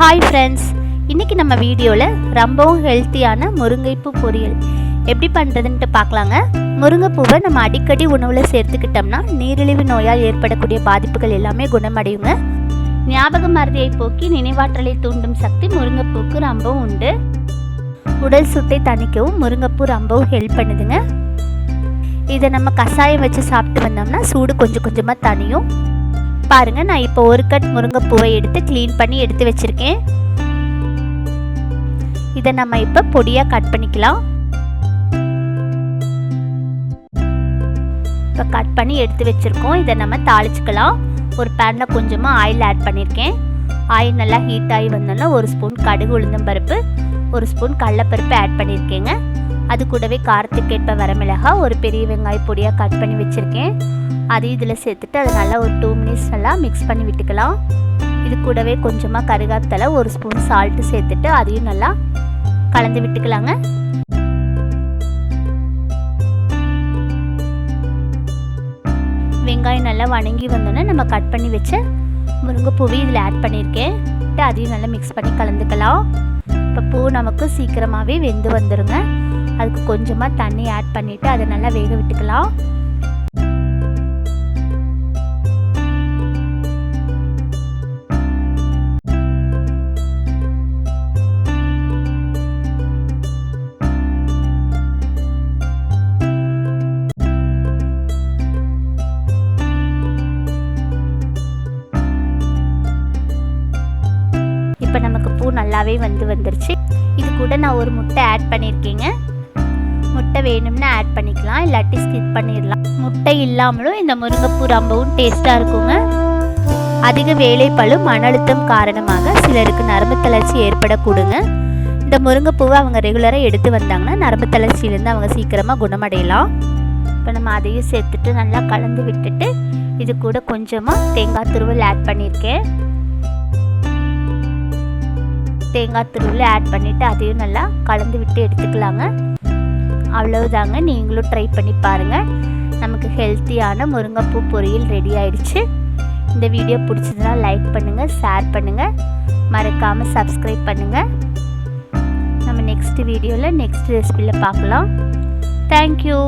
Hi friends இன்றைக்கி நம்ம வீடியோவில் ரொம்பவும் ஹெல்த்தியான முருங்கைப்பூ பொரியல். எப்படி பண்ணுறதுன்ட்டு பார்க்கலாங்க. முருங்கைப்பூவை நம்ம அடிக்கடி உணவில் சேர்த்துக்கிட்டோம்னா நீரிழிவு நோயால் ஏற்படக்கூடிய பாதிப்புகள் எல்லாமே குணமடையுங்க. ஞாபக மருதியை போக்கி நினைவாற்றலை தூண்டும் சக்தி முருங்கைப்பூக்கு ரொம்பவும் உண்டு. உடல் சுட்டை தணிக்கவும் முருங்கைப்பூ ரொம்பவும் ஹெல்ப் பண்ணுதுங்க. இதை நம்ம கஷாயம் வச்சு சாப்பிட்டு வந்தோம்னா சூடு கொஞ்சம் கொஞ்சமாக தனியும் பாருங்கள் நான் இப்போ ஒரு கட் முருங்கைப்பூவை எடுத்து க்ளீன் பண்ணி எடுத்து வச்சுருக்கேன். இதை நம்ம இப்போ பொடியாக கட் பண்ணிக்கலாம். இப்போ கட் பண்ணி எடுத்து வச்சுருக்கோம். இதை நம்ம தாளிச்சுக்கலாம். ஒரு பேனில் கொஞ்சமாக ஆயில் ஆட் பண்ணியிருக்கேன் ஆயில் நல்லா ஹீட் ஆகி வந்தோன்னா ஒரு ஸ்பூன் கடுகு உளுந்தம் பருப்பு ஒரு ஸ்பூன் கடலப்பருப்பு ஆட் பண்ணியிருக்கேங்க அது கூடவே காரத்துக்கேற்ப வரமிளகா ஒரு பெரிய வெங்காய பொடியாக கட் பண்ணி வச்சுருக்கேன். அதையும் இதில் சேர்த்துட்டு அதை நல்லா ஒரு டூ மினிட்ஸ் நல்லா மிக்ஸ் பண்ணி விட்டுக்கலாம். இது கூடவே கொஞ்சமாக கருகாத்தலை ஒரு ஸ்பூன் சால்ட்டு சேர்த்துட்டு அதையும் நல்லா கலந்து விட்டுக்கலாங்க. வெங்காயம் நல்லா வணங்கி வந்தோன்னே நம்ம கட் பண்ணி வச்ச முருங்கைப்பூவை இதில் ஆட் பண்ணியிருக்கேன் அதையும் நல்லா மிக்ஸ் பண்ணி கலந்துக்கலாம். இப்போ பூ நமக்கு சீக்கிரமாகவே வெந்து வந்துடுங்க அதுக்கு கொஞ்சமாக தண்ணி ஆட் பண்ணிவிட்டு அதை நல்லா வேக விட்டுக்கலாம். இப்போ நமக்கு பூ நல்லாவே வந்து வந்துருச்சு. இது கூட நான் ஒரு முட்டை ஆட் பண்ணியிருக்கேங்க முட்டை வேணும்னா ஆட் பண்ணிக்கலாம். இல்லாட்டி ஸ்கிப் பண்ணிடலாம். முட்டை இல்லாமலும் இந்த முருங்கைப்பூ ரொம்பவும் டேஸ்ட்டாக இருக்குங்க. அதிக வேலைப்பழு மன அழுத்தம் காரணமாக சிலருக்கு நரம்பு தளர்ச்சி ஏற்படக்கூடுங்க. இந்த முருங்கைப்பூவை அவங்க ரெகுலராக எடுத்து வந்தாங்கன்னா நரம்பு தளர்ச்சியிலேருந்து அவங்க சீக்கிரமாக குணமடையலாம். இப்போ நம்ம அதையும் சேர்த்துட்டு நல்லா கலந்து விட்டுட்டு இது கூட கொஞ்சமாக தேங்காய் துருவல் ஆட் பண்ணியிருக்கேன். தேங்காய் துருவில் ஆட் பண்ணிவிட்டு அதையும் நல்லா கலந்து விட்டு எடுத்துக்கலாங்க. அவ்வளவுதாங்க. நீங்களும் ட்ரை பண்ணி பாருங்கள் நமக்கு ஹெல்த்தியான முருங்கைப்பூ பொரியல் ரெடி ஆயிடுச்சு. இந்த வீடியோ பிடிச்சதுன்னா லைக் பண்ணுங்கள் ஷேர் பண்ணுங்கள் மறக்காமல் சப்ஸ்கிரைப் பண்ணுங்கள் நம்ம நெக்ஸ்ட் வீடியோவில் நெக்ஸ்ட் ரெசிபியில் பார்க்கலாம். தேங்க்யூ